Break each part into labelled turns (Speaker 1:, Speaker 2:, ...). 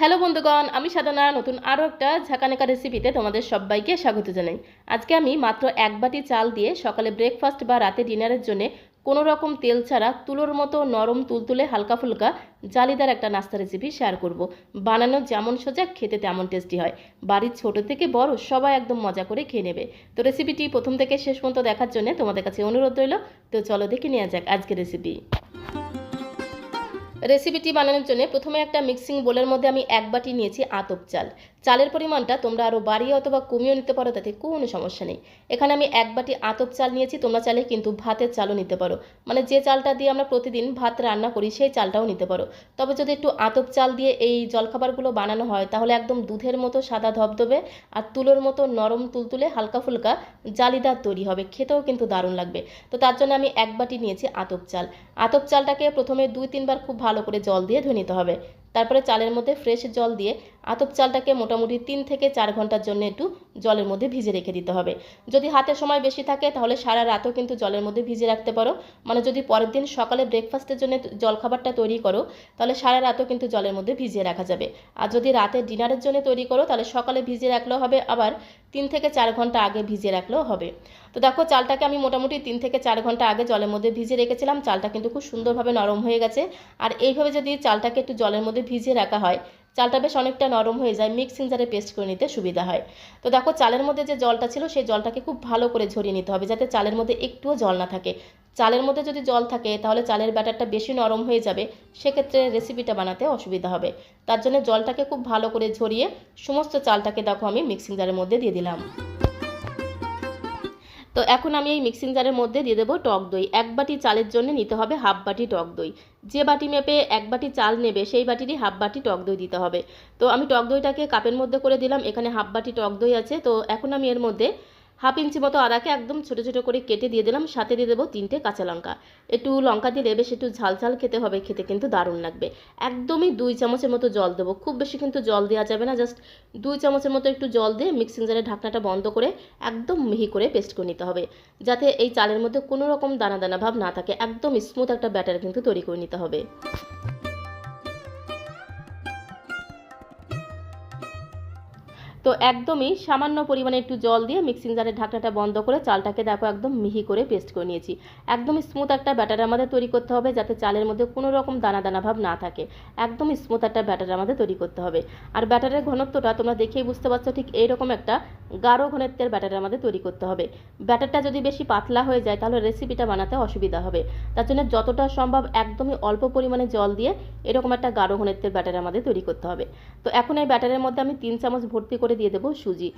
Speaker 1: Hello বন্ধুগণ, আমি সাধনা, নতুন আরও একটা ঝাঁকানেকা রেসিপিতে তোমাদের সবাইকে স্বাগত জানাই। আজকে আমি মাত্র এক বাটি চাল দিয়ে সকালে ব্রেকফাস্ট বা রাতে ডিনারের জন্য কোনো রকম তেল ছাড়া তুলোর মতো নরম তুলতুলে হালকা ফুলকা জালিদার একটা নাস্তা রেসিপি শেয়ার করব। বানানো যেমন সোজা, খেতে তেমন টেস্টি হয়। বাড়ির ছোট থেকে বড় সবাই একদম মজা করে খেয়ে নেবে। তো রেসিপিটি প্রথম থেকে শেষ পর্যন্ত দেখার জন্য তোমাদের কাছে অনুরোধ রইল। তো চলো দেখে নেওয়া যাক আজকের রেসিপি রেসিপিটি বানানোর জন্য প্রথমে একটা মিক্সিং বোলের মধ্যে আমি এক বাটি নিয়েছি আতপ চাল। চালের পরিমাণটা তোমরা আরও বাড়িয়ে অথবা কমিয়েও নিতে পারো, তাতে কোনো সমস্যা নেই। এখানে আমি এক বাটি আতপ চাল নিয়েছি, তোমরা চাইলে কিন্তু ভাতের চালও নিতে পারো। মানে যে চালটা দিয়ে আমরা প্রতিদিন ভাত রান্না করি, সেই চালটাও নিতে পারো। তবে যদি একটু আতপ চাল দিয়ে এই জলখাবারগুলো বানানো হয়, তাহলে একদম দুধের মতো সাদা ধবধবে আর তুলোর মতো নরম তুলতুলে হালকা ফুলকা জালিদার তৈরি হবে। খেতেও কিন্তু দারুণ লাগবে। তো তার জন্য আমি এক বাটি নিয়েছি আতপ চাল। আতপ চালটাকে প্রথমে দুই তিনবার খুব ভালো করে জল দিয়ে ধুয়ে নিতে হবে। তারপরে চালের মধ্যে ফ্রেশ জল দিয়ে আতপ চালটাকে মোটামুটি তিন থেকে চার ঘণ্টার জন্য একটু জলের মধ্যে ভিজে রেখে দিতে হবে। যদি হাতে সময় বেশি থাকে, তাহলে সারা রাতও কিন্তু জলের মধ্যে ভিজে রাখতে পারো। মানে যদি পরের দিন সকালে ব্রেকফাস্টের জন্য জলখাবারটা তৈরি করো, তাহলে সারা রাতও কিন্তু জলের মধ্যে ভিজিয়ে রাখা যাবে। আর যদি রাতে ডিনারের জন্য তৈরি করো, তাহলে সকালে ভিজিয়ে রাখলেও হবে, আবার তিন থেকে চার ঘণ্টা আগে ভিজিয়ে রাখলেও হবে। তো দেখো, চালটাকে আমি মোটামুটি তিন থেকে চার ঘণ্টা আগে জলের মধ্যে ভিজিয়ে রেখেছিলাম। চালটা কিন্তু খুব সুন্দরভাবে নরম হয়ে গেছে। আর এইভাবে যদি চালটাকে একটু জলের মধ্যে ভিজিয়ে রাখা হয় চালটা বেশ অনেকটা নরম হয়ে যায় মিক্সিং জারে পেস্ট করে নিতে সুবিধা হয়। তো দেখো, চালের মধ্যে যে জলটা ছিল, সেই জলটাকে খুব ভালো করে ঝরিয়ে নিতে হবে যাতে চালের মধ্যে একটুও জল না থাকে। চালের মধ্যে যদি জল থাকে, তাহলে চালের ব্যাটারটা বেশি নরম হয়ে যাবে, সেক্ষেত্রে রেসিপিটা বানাতে অসুবিধা হবে। তার জন্য জলটাকে খুব ভালো করে ঝরিয়ে, সমস্ত চালটাকে দেখো আমি মিক্সিং জারের মধ্যে দিয়ে দিলাম। তো এখন আমি এই মিক্সিং জারের মধ্যে দিয়ে দেবো টক দই। এক বাটি চালের জন্য নিতে হবে হাফ বাটি টক দই। যে বাটি মেপে এক বাটি চাল নেবে, সেই বাটিরই হাফ বাটি টক দই দিতে হবে। তো আমি টক দইটাকে কাপের মধ্যে করে দিলাম, এখানে হাফ বাটি টক দই আছে। তো এখন আমি এর মধ্যে হাফ ইঞ্চি মতো আদাকে একদম ছোটো ছোটো করে কেটে দিয়ে দিলাম, সাথে দিয়ে দেবো তিনটে কাঁচা লঙ্কা। একটু লঙ্কা দিলে বেশ একটু ঝাল ঝাল খেতে হবে, খেতে কিন্তু দারুণ লাগবে। একদমই দুই চামচের মতো জল দেবো, খুব বেশি কিন্তু জল দেওয়া যাবে না জাস্ট দুই চামচের মতো একটু জল দিয়ে মিক্সিং জারের ঢাকনাটা বন্ধ করে একদম মিহি করে পেস্ট করে নিতে হবে, যাতে এই চালের মধ্যে কোনো রকম দানা দানা ভাব না থাকে, একদম স্মুথ একটা ব্যাটার কিন্তু তৈরি করে নিতে হবে। তো একদমই সামান্য পরিমাণে একটু জল দিয়ে মিক্সিং জারের ঢাকনাটা বন্ধ করে চালটাকে দেখো একদম মিহি করে পেস্ট করে নিয়েছি। একদমই স্মুথ একটা ব্যাটার আমাদের তৈরি করতে হবে যাতে চালের মধ্যে কোনো রকম দানা দানা ভাব না থাকে। একদমই স্মুথ একটা ব্যাটার আমাদের তৈরি করতে হবে। আর ব্যাটারের ঘনত্বটা তোমরা দেখেই বুঝতে পারছ ঠিক এইরকম একটা গাঢ় ঘনত্বের ব্যাটার আমাদের তৈরি করতে হবে। ব্যাটারটা যদি বেশি পাতলা হয়ে যায়, তাহলে রেসিপিটা বানাতে অসুবিধা হবে। তার জন্য যতটা সম্ভব একদমই অল্প পরিমাণে জল দিয়ে এরকম একটা গাঢ় ঘনত্বের ব্যাটার আমাদের তৈরি করতে হবে। তো এখন এই ব্যাটারের মধ্যে আমি তিন চামচ ভর্তি করে দিয়ে দেবো সুজি।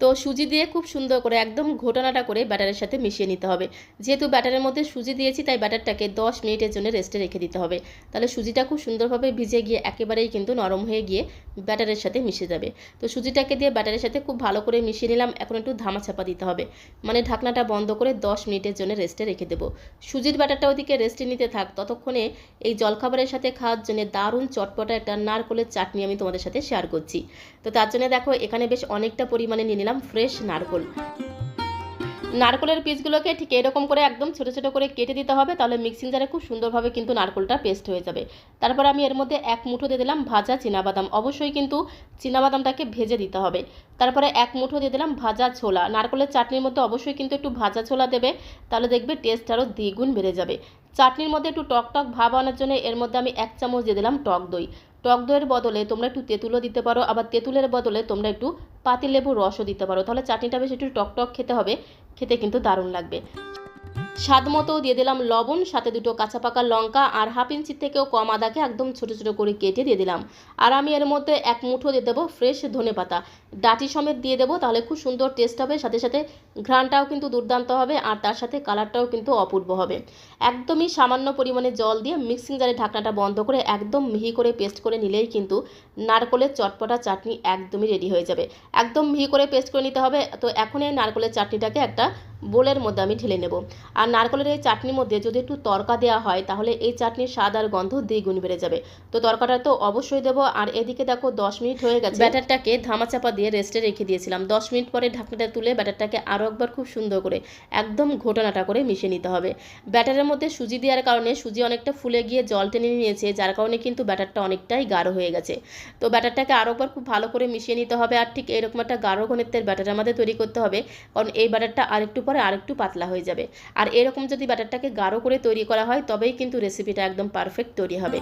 Speaker 1: তো সুজি দিয়ে খুব সুন্দর করে একদম ঘোটানাটা করে ব্যাটারের সাথে মিশিয়ে নিতে হবে। যেহেতু ব্যাটারের মধ্যে সুজি দিয়েছি, তাই ব্যাটারটাকে দশ মিনিটের জন্য রেস্টে রেখে দিতে হবে। তাহলে সুজিটা খুব সুন্দরভাবে ভিজে গিয়ে একেবারেই কিন্তু নরম হয়ে গিয়ে ব্যাটারের সাথে মিশে যাবে। তো সুজিটাকে দিয়ে ব্যাটারের সাথে খুব ভালো করে মিশিয়ে নিলাম, এখন একটু ধামা চাপা দিতে হবে। মানে ঢাকনাটা বন্ধ করে দশ মিনিটের জন্য রেস্টে রেখে দেবো। সুজির ব্যাটারটা ওদিকে রেস্টে নিতে থাক, ততক্ষণে এই জলখাবারের সাথে খাওয়ার জন্য দারুণ চটপটা একটা নারকোলের চাটনি আমি তোমাদের সাথে শেয়ার করছি। তো তার জন্য দেখো, এখানে বেশ অনেকটা পরিমাণে নিয়ে নিলাম। ফ্রেশ নারকল। নারকলের পিসগুলোকে ঠিক এরকম করে একদম ছোটো ছোটো করে কেটে দিতে হবে, তাহলে মিক্সিং জারে খুব সুন্দরভাবে কিন্তু নারকলটা পেস্ট হয়ে যাবে। তারপর আমি এর মধ্যে এক মুঠো দিয়ে দিলাম ভাজা চীনাবাদাম। অবশ্যই কিন্তু চীনাবাদামটাকে ভেজে দিতে হবে। তারপরে এক মুঠো দিয়ে দিলাম ভাজা ছোলা। নারকলের চাটনির মধ্যে অবশ্যই কিন্তু একটু ভাজা ছোলা দেবে, তাহলে দেখবে টেস্ট আরও দ্বিগুণ বেড়ে যাবে। চাটনির মধ্যে একটু টক টক ভাব আনার জন্য এর মধ্যে আমি এক চামচ দিয়ে দিলাম টক দই। টক দইয়ের বদলে তোমরা একটু তেঁতুলও দিতে পারো, আবার তেঁতুলের বদলে তোমরা একটু পাতিলেবুর রসও দিতে পারো। তাহলে চাটনিটা বেশ একটু টক টক খেতে হবে, খেতে কিন্তু দারুণ লাগবে। স্বাদ মতো দিয়ে দিলাম লবণ, সাথে দুটো কাঁচা পাকা লঙ্কা আর হাফ ইঞ্চির থেকেও কম আদাকে একদম ছোটো ছোটো করে কেটে দিয়ে দিলাম। আর আমি এর মধ্যে এক মুঠো দিয়ে দেবো ফ্রেশ ধনে পাতা। ডাটি সমেত দিয়ে দেবো, তাহলে খুব সুন্দর টেস্ট হবে, সাথে সাথে ঘ্রাণটাও কিন্তু দুর্দান্ত হবে আর তার সাথে কালারটাও কিন্তু অপূর্ব হবে। একদমই সামান্য পরিমাণে জল দিয়ে মিক্সিং জারে ঢাকনাটা বন্ধ করে একদম মিহি করে পেস্ট করে নিলেই কিন্তু নারকলের চটপটা চাটনি একদমই রেডি হয়ে যাবে। একদম মিহি করে পেস্ট করে নিতে হবে, তো এখন এই নারকলের চাটনিটাকে একটা বোলের মধ্যে আমি ঢেলে নেব। আর নারকেলের এই চাটনির মধ্যে যদি একটু তরকা দেওয়া হয়, তাহলে এই চাটনির স্বাদ আর গন্ধ দ্বিগুণ বেড়ে যাবে। তো তরকাটা তো অবশ্যই দেবো। আর এদিকে দেখো, দশ মিনিট হয়ে গেছে। ব্যাটারটাকে ধামাচাপা দিয়ে রেস্টে রেখে দিয়েছিলাম। দশ মিনিট পরে ঢাকনাটা তুলে ব্যাটারটাকে আরও একবার খুব সুন্দর করে, একদম ঘোটানাটা করে মিশিয়ে নিতে হবে। ব্যাটারের মধ্যে সুজি দেওয়ার কারণে সুজি অনেকটা ফুলে গিয়ে জল টেনে নিয়েছে, যার কারণে কিন্তু ব্যাটারটা অনেকটাই গাঢ় হয়ে গেছে। তো ব্যাটারটাকে আরও একবার খুব ভালো করে মিশিয়ে নিতে হবে। আর ঠিক এরকম একটা গাঢ় ঘনত্বের ব্যাটার আমাদের তৈরি করতে হবে, কারণ এই ব্যাটারটা আরেকটু পরে আরেকটু পাতলা হয়ে যাবে। আর এরকম যদি ব্যাটারটাকে গাঢ় করে তৈরি করা হয়, তবেই কিন্তু রেসিপিটা একদম পারফেক্ট তৈরি হবে।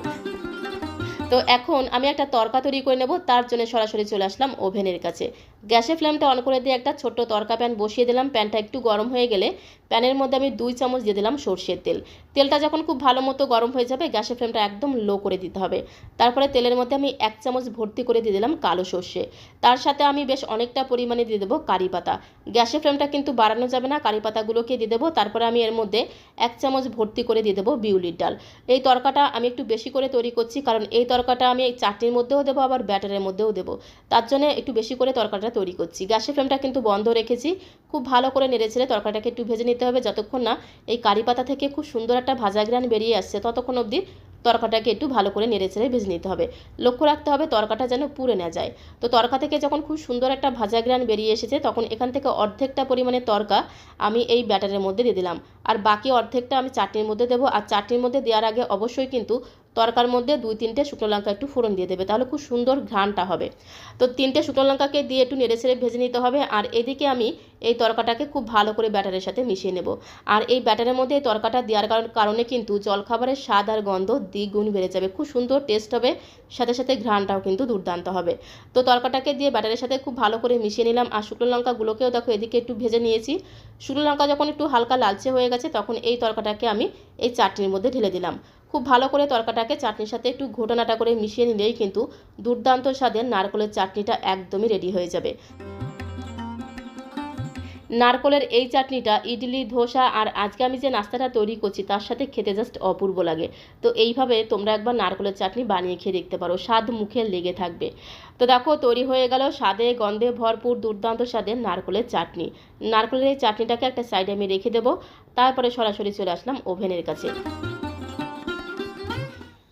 Speaker 1: তো এখন আমি একটা তরকা তৈরি করে নেব, তার জন্য সরাসরি চলে আসলাম ওভেনের কাছে। গ্যাসের ফ্লেমটা অন করে দিয়ে একটা ছোট্ট তরকা প্যান বসিয়ে দিলাম। প্যানটা একটু গরম হয়ে গেলে প্যানের মধ্যে আমি দুই চামচ দিয়ে দিলাম সর্ষের তেল। তেলটা যখন খুব ভালো মতো গরম হয়ে যাবে, গ্যাসের ফ্লেমটা একদম লো করে দিতে হবে। তারপরে তেলের মধ্যে আমি এক চামচ ভর্তি করে দিয়ে দিলাম কালো সর্ষে। তার সাথে আমি বেশ অনেকটা পরিমাণে দিয়ে দেবো কারি পাতা। গ্যাসের ফ্লেমটা কিন্তু বাড়ানো যাবে না, কারি পাতাগুলোকে দিয়ে দেবো। তারপরে আমি এর মধ্যে এক চামচ ভর্তি করে দিয়ে দেবো বিউলির ডাল। এই তরকাটা আমি একটু বেশি করে তৈরি করছি, কারণ এই তরকাটা আমি এই চাটনির মধ্যেও দেবো, আবার ব্যাটারের মধ্যেও দেবো। তার জন্য একটু বেশি করে তরকাটা তৈরি করছি। গ্যাসের ফ্লেমটা কিন্তু বন্ধ রেখেছি। খুব ভালো করে নেড়েছেড়ে তরকাটাকে একটু ভেজে নিতে হবে যতক্ষণ না এই কারি পাতা থেকে খুব সুন্দর একটা ভাজা গ্রান বেরিয়ে আসছে, ততক্ষণ অবধি তরকাটাকে একটু ভালো করে নেড়ে ছেড়ে ভেজে নিতে হবে। লক্ষ্য রাখতে হবে তরকাটা যেন পুড়ে না যায়। তো তরকা থেকে যখন খুব সুন্দর একটা ভাজা গ্রান বেরিয়ে এসেছে, তখন এখান থেকে অর্ধেকটা পরিমাণে তরকা আমি এই ব্যাটারের মধ্যে দিয়ে দিলাম। আর বাকি অর্ধেকটা আমি চাটনির মধ্যে দেবো। আর চাটনির মধ্যে দেওয়ার আগে অবশ্যই কিন্তু তরকার মধ্যে দুই তিনটে শুকনো লঙ্কা একটু ফোড়ন দিয়ে দেবে, তাহলে খুব সুন্দর ঘ্রাণটা হবে। তো তিনটে শুকনো লঙ্কাকে দিয়ে একটু নেড়ে ছেড়ে ভেজে নিতে হবে, আর এদিকে আমি এই তরকাটাকে খুব ভালো করে ব্যাটারের সাথে মিশিয়ে নেব। আর এই ব্যাটারের মধ্যে এই তরকাটা দেওয়ার কারণে কিন্তু জলখাবারের স্বাদ আর গন্ধ দ্বিগুণ বেড়ে যাবে, খুব সুন্দর টেস্ট হবে, সাথে সাথে ঘ্রাণটাও কিন্তু দুর্দান্ত হবে। তো তরকাটাকে দিয়ে ব্যাটারের সাথে খুব ভালো করে মিশিয়ে নিলাম, আর শুকনো লঙ্কাগুলোকেও দেখো এদিকে একটু ভেজে নিয়েছি। শুকনো লঙ্কা যখন একটু হালকা লালচে হয়ে গেছে, তখন এই তরকাটাকে আমি এই চাটনির মধ্যে ঢেলে দিলাম। খুব ভালো করে তরকাটাকে চাটনির সাথে একটু ঘোটানাটা করে মিশিয়ে নিলেই কিন্তু দুর্দান্ত স্বাদের নারকলের চাটনিটা একদমই রেডি হয়ে যাবে। নারকলের এই চাটনিটা ইডলি, ধোসা আর আজকে আমি যে নাস্তাটা তৈরি করছি তার সাথে খেতে জাস্ট অপূর্ব লাগে। তো এইভাবে তোমরা একবার নারকলের চাটনি বানিয়ে খেয়ে দেখতে পারো, স্বাদ মুখে লেগে থাকবে। তো দেখো তৈরি হয়ে গেল, স্বাদে গন্ধে ভরপুর দুর্দান্ত স্বাদের নারকলের চাটনি। নারকলের এই চাটনিটাকে একটা সাইডে আমি রেখে দেবো, তারপরে সরাসরি চলে আসলাম ওভেনের কাছে।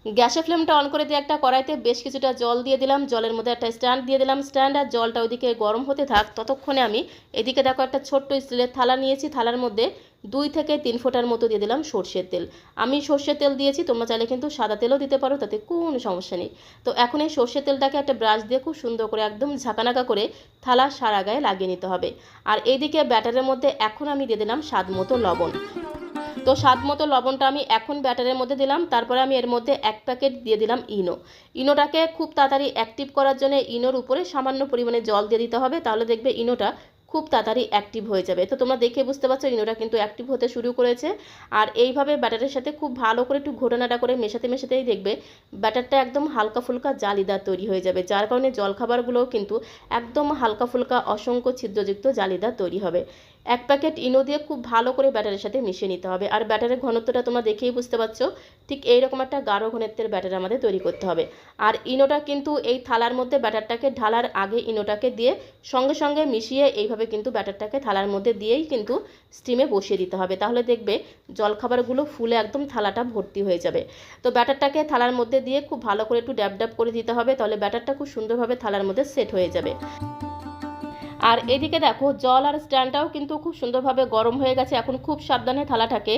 Speaker 1: গ্যাসের ফ্লেমটা অন করে দিয়ে একটা কড়াইতে বেশ কিছুটা জল দিয়ে দিলাম। জলের মধ্যে একটা স্ট্যান্ড দিয়ে দিলাম। স্ট্যান্ড আর জলটা ওইদিকে গরম হতে থাক, ততক্ষণে আমি এদিকে দেখো একটা ছোট্ট স্টিলের থালা নিয়েছি। থালার মধ্যে দুই থেকে তিন ফোঁটার মতো দিয়ে দিলাম সর্ষের তেল। আমি সর্ষের তেল দিয়েছি, তোমরা চাইলে কিন্তু সাদা তেলও দিতে পারো, তাতে কোনো সমস্যা নেই। তো এখন এই সর্ষের তেলটাকে একটা ব্রাশ দিয়ে খুব সুন্দর করে একদম ঝাঁকানাকা করে থালা সারা গায়ে লাগিয়ে নিতে হবে। আর এইদিকে ব্যাটারের মধ্যে এখন আমি দিয়ে দিলাম স্বাদ মতো লবণ। তো স্বাদ মতো লবণটা আমি এখন ব্যাটারের মধ্যে দিলাম। তারপরে আমি এর মধ্যে এক প্যাকেট দিয়ে দিলাম ইনো। ইনোটাকে খুব তাড়াতাড়ি অ্যাক্টিভ করার জন্য ইনোর উপরে সামান্য পরিমাণে জল দিয়ে দিতে হবে। তাহলে দেখবে ইনোটা খুব তাড়াতাড়ি অ্যাক্টিভ হয়ে যাবে। তো তোমরা দেখে বুঝতে পারছ ইনোটা কিন্তু অ্যাক্টিভ হতে শুরু করেছে। আর এইভাবে ব্যাটারের সাথে খুব ভালো করে একটু ঘটনাটা করে মেশাতে মেশাতেই দেখবে ব্যাটারটা একদম হালকা ফুলকা জালিদার তৈরি হয়ে যাবে। যার কারণে জলখাবারগুলোও কিন্তু একদম হালকা ফুলকা অসংখ্য ছিদ্রযুক্ত জালিদার তৈরি হবে। এক প্যাকেট ইনো দিয়ে খুব ভালো করে ব্যাটারের সাথে মিশিয়ে নিতে হবে। আর ব্যাটারের ঘনত্বটা তোমরা দেখেই বুঝতে পারছ, ঠিক এইরকম একটা গাঢ় ঘনত্বের ব্যাটার আমাদের তৈরি করতে হবে। আর ইনোটা কিন্তু এই থালার মধ্যে ব্যাটারটাকে ঢালার আগে ইনোটাকে দিয়ে সঙ্গে সঙ্গে মিশিয়ে এইভাবে কিন্তু ব্যাটারটাকে থালার মধ্যে দিয়েই কিন্তু স্টিমে বসিয়ে দিতে হবে। তাহলে দেখবে জলখাবারগুলো ফুলে একদম থালাটা ভর্তি হয়ে যাবে। তো ব্যাটারটাকে থালার মধ্যে দিয়ে খুব ভালো করে একটু ড্যাব ড্যাব করে দিতে হবে, তাহলে ব্যাটারটা খুব সুন্দরভাবে থালার মধ্যে সেট হয়ে যাবে। আর এদিকে দেখো জল আর স্ট্যান্ডটাও কিন্তু খুব সুন্দরভাবে গরম হয়ে গেছে। এখন খুব সাবধানে থালাটাকে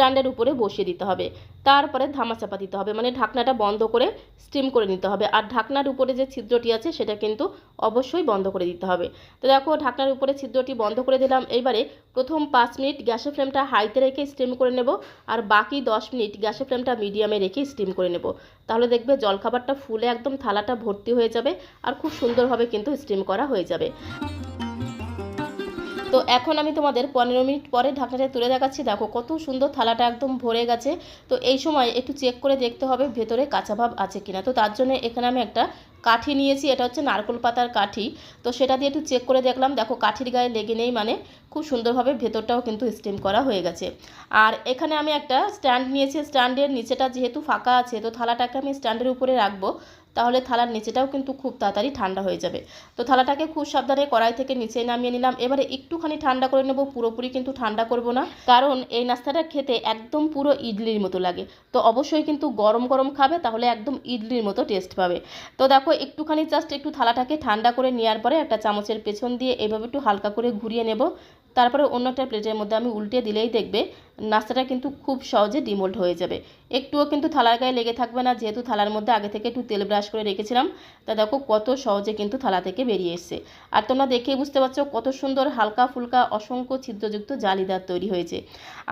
Speaker 1: স্ট্যান্ডের উপরে বসিয়ে দিতে হবে। তারপরে ধামাচাপা দিতে হবে। মানে ঢাকনাটা বন্ধ করে স্টিম করে নিতে হবে। আর ঢাকনার উপরে যে ছিদ্রটি আছে, সেটা কিন্তু অবশ্যই বন্ধ করে দিতে হবে। তো দেখো, ঢাকনার উপরে ছিদ্রটি বন্ধ করে দিলাম। এইবারে প্রথম পাঁচ মিনিট গ্যাসের ফ্লেমটা হাইতে রেখে স্টিম করে নেব। আর বাকি দশ মিনিট গ্যাসের ফ্লেমটা মিডিয়ামে রেখে স্টিম করে নেব। তাহলে দেখবে জলখাবারটা ফুলে একদম থালাটা ভর্তি হয়ে যাবে। আর খুব সুন্দরভাবে কিন্তু স্টিম করা হয়ে যাবে। তো এখন আমি তোমাদের পনেরো মিনিট পরে ঢাকনাটা তুলে দেখাচ্ছি। দেখো কত সুন্দর থালাটা একদম ভরে গেছে। তো এই সময় একটু চেক করে দেখতে হবে ভেতরে কাঁচা ভাব আছে কিনা। তো তার জন্য এখানে আমি একটা কাঠি নিয়েছি, এটা হচ্ছে নারকোল পাতার কাঠি। তো সেটা দিয়ে একটু চেক করে দেখলাম, দেখো কাঠির গায়ে লেগে নেই মানে খুব সুন্দরভাবে ভেতরটাও কিন্তু স্টিম করা হয়ে গেছে। আর এখানে আমি একটা স্ট্যান্ড নিয়েছি স্ট্যান্ডের নিচেটা যেহেতু ফাঁকা আছে, তো থালাটাকে আমি স্ট্যান্ডের উপরে রাখব। তাহলে থালার নিচেটাও কিন্তু খুব তাড়াতাড়ি ঠান্ডা হয়ে যাবে। তো থালাটাকে খুব সাবধানে কড়াই থেকে নিচে নামিয়ে নিলাম। এবারে একটুখানি ঠান্ডা করে নেব, পুরোপুরি কিন্তু ঠান্ডা করব না। কারণ এই নাস্তাটা খেতে একদম পুরো ইডলির মতো লাগে। তো অবশ্যই কিন্তু গরম গরম খাবে, তাহলে একদম ইডলির মতো টেস্ট পাবে। তো দেখো, একটুখানি জাস্ট একটু থালাটাকে ঠান্ডা করে নেওয়ার পরে একটা চামচের পেছন দিয়ে এভাবে একটু হালকা করে ঘুরিয়ে নেব। তারপরে অন্য একটা প্লেটের মধ্যে আমি উল্টে দিলেই দেখবে নাস্তাটা কিন্তু খুব সহজে ডিমোল্ড হয়ে যাবে। একটুও কিন্তু থালার গায়ে লেগে থাকবে না, যেহেতু থালার মধ্যে আগে থেকে একটু তেল ব্রাশ করে রেখেছিলাম, তা দেখো কত সহজে কিন্তু থালা থেকে বেরিয়ে এসছে। আর তোমরা দেখেই বুঝতে পারছ কত সুন্দর হালকা ফুলকা অসংখ্য ছিদ্রযুক্ত জালিদার তৈরি হয়েছে।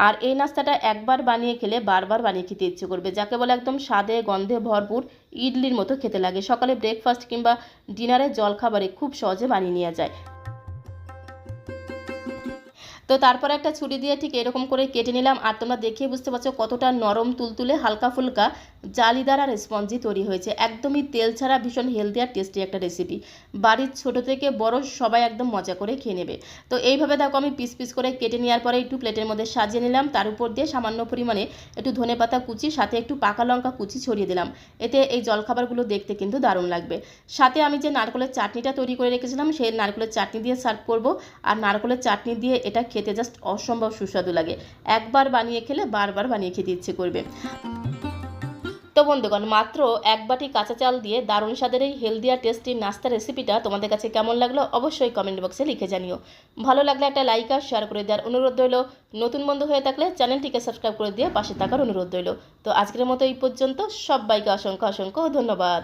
Speaker 1: আর এই নাস্তাটা একবার বানিয়ে খেলে বারবার বানিয়ে খেতে ইচ্ছে করবে, যাকে বলে একদম স্বাদে, গন্ধে ভরপুর ইডলির মতো খেতে লাগে। সকালে ব্রেকফাস্ট কিংবা ডিনারে জলখাবারে খুব সহজে বানিয়ে নেওয়া যায়। তো তারপর একটা ছুরি দিয়ে ঠিক এরকম করে কেটে নিলাম, আর তোমরা দেখে বুঝতে পারছ কতটা নরম তুলতুলে হালকা ফুলকা জালিদার আর স্পঞ্জি তৈরি হয়েছে। একদমই তেল ছাড়া ভীষণ হেলদি আর টেস্টি একটা রেসিপি বাড়ির ছোট থেকে বড় সবাই একদম মজা করে খেয়ে নেবে। তো এইভাবে দেখো আমি পিস পিস করে কেটে নেওয়ার পরে একটু প্লেটের মধ্যে সাজিয়ে নিলাম, তার উপর দিয়ে সামান্য পরিমাণে একটু ধনে পাতা কুচি, সাথে একটু পাকা লঙ্কা কুচি ছড়িয়ে দিলাম। এতে এই জলখাবারগুলো দেখতে কিন্তু দারুণ লাগবে। সাথে আমি যে নারকেলের চাটনিটা তৈরি করে রেখেছিলাম, সেই নারকেলের চাটনি দিয়ে সার্ভ করব, আর নারকেলের চাটনি দিয়ে এটা খেতে জাস্ট অসম্ভব সুস্বাদু লাগে। একবার বানিয়ে খেলে বারবার বানিয়ে খেতে ইচ্ছে করবে। তো বন্ধুগণ, মাত্র এক বাটি কাঁচা চাল দিয়ে দারুণ স্বাদের এই হেলদি আর টেস্টি নাস্তা রেসিপিটা তোমাদের কাছে কেমন লাগল অবশ্যই কমেন্ট বক্সে লিখে জানিও। ভালো লাগলে একটা লাইক আর শেয়ার করে দেওয়ার অনুরোধ রইল। নতুন বন্ধু হয়ে থাকলে চ্যানেলটিকে সাবস্ক্রাইব করে দিয়ে পাশে থাকার অনুরোধ রইল। তো আজকের মতো এই পর্যন্ত, সবাইকে অসংখ্য অসংখ্য ধন্যবাদ।